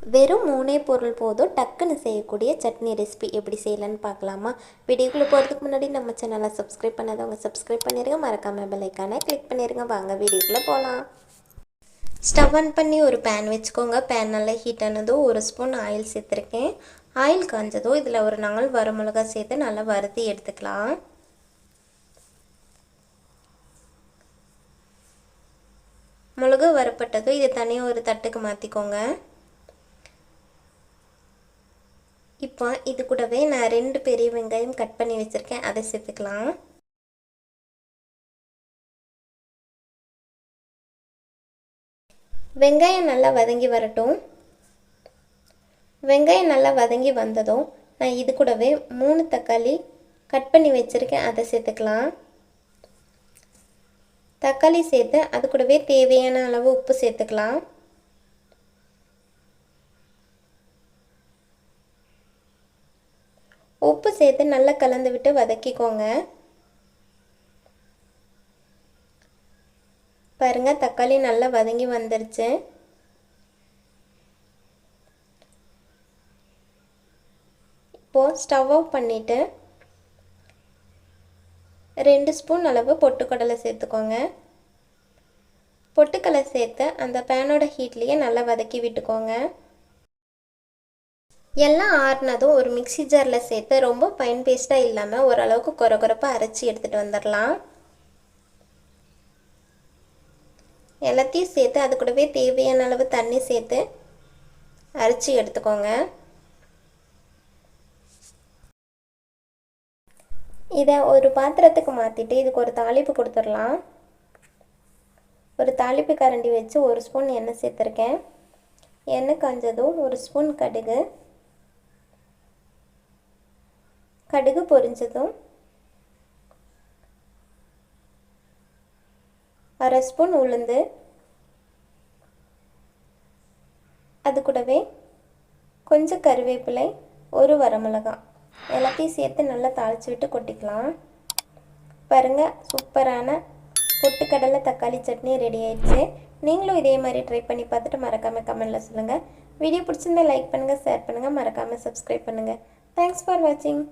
வெறும் மூணே பொருள் போதும் டக்குன்னு செய்யக்கூடிய சட்னி ரெசிபி எப்படி செய்யலான்னு பார்க்கலாமா? வீடியோக்குள்ளே போகிறதுக்கு முன்னாடி நம்ம சேனலை சப்ஸ்கிரைப் பண்ணாதவங்க சப்ஸ்கிரைப் பண்ணிடுங்க மறக்காமல் பெல்லைக்கான கிளிக் பண்ணிடுங்க வாங்க வீடியோக்குள்ளே போகலாம் ஸ்டவ் ஆன் பண்ணி ஒரு பேன் வச்சுக்கோங்க. பேன் நல்லா ஹீட் ஆனதும் ஒரு ஸ்பூன் ஆயில் சேர்த்துருக்கேன். ஆயில் காஞ்சதும் இதில் ஒரு நாள் வரமிளகா சேர்த்து நல்லா வறுத்தி எடுத்துக்கலாம். மிளகு வறுப்பட்டதும் இது தனியாக ஒரு தட்டுக்கு மாற்றிக்கோங்க இப்போ இது கூடவே நான் ரெண்டு பெரிய வெங்காயம் கட் பண்ணி வச்சுருக்கேன். அதை சேர்த்துக்கலாம். வெங்காயம் நல்லா வதங்கி வரட்டும். வெங்காயம் நல்லா வதங்கி வந்ததும் நான் இது கூடவே மூணு தக்காளி கட் பண்ணி வச்சுருக்கேன். அதை சேர்த்துக்கலாம். தக்காளி சேர்த்து அது கூடவே தேவையான அளவு உப்பு சேர்த்துக்கலாம். உப்பு சேர்த்து நல்லா கலந்து விட்டு வதக்கிக்கோங்க. பாருங்கள் தக்காளி நல்லா வதங்கி வந்துருச்சு. இப்போது ஸ்டவ் ஆஃப் பண்ணிவிட்டு ரெண்டு ஸ்பூன் அளவு பொட்டுக்கடலை சேர்த்துக்கோங்க. பொட்டுக்கடலை சேர்த்து அந்த பேனோட ஹீட்லேயே நல்லா வதக்கி விட்டுக்கோங்க. எல்லாம் ஆறுனதும் ஒரு மிக்சி ஜாரில் சேர்த்து ரொம்ப பைன் பேஸ்ட்டாக இல்லாமல் ஓரளவுக்கு குறை குறைப்பாக அரைச்சி எடுத்துகிட்டு வந்துடலாம் எல்லாத்தையும் சேர்த்து அது கூடவே தேவையான அளவு தண்ணி சேர்த்து அரைச்சி எடுத்துக்கோங்க. இதை ஒரு பாத்திரத்துக்கு மாற்றிட்டு இதுக்கு ஒரு தாளிப்பு கொடுத்துடலாம் ஒரு தாளிப்பு கரண்டி வச்சு ஒரு ஸ்பூன் எண்ணெய் சேர்த்துருக்கேன். எண்ணெய் காஞ்சதும் ஒரு ஸ்பூன் கடுகு. கடுகு பொரிஞ்சதும் அரை ஸ்பூன் உளுந்து அது கூடவே கொஞ்சம் கருவேப்பிலை ஒரு வரமிளகாய் எல்லாத்தையும் சேர்த்து நல்லா தாளித்து விட்டு கொட்டிக்கலாம். பாருங்கள் சூப்பரான பொட்டுக்கடலை தக்காளி சட்னி ரெடி ஆயிடுச்சு. நீங்களும் இதே மாதிரி ட்ரை பண்ணி பார்த்துட்டு மறக்காமல் கமெண்டில் சொல்லுங்கள் வீடியோ பிடிச்சிருந்தா லைக் பண்ணுங்கள் ஷேர் பண்ணுங்கள் மறக்காமல் சப்ஸ்கிரைப் பண்ணுங்கள் தேங்க்ஸ் ஃபார் வாட்சிங்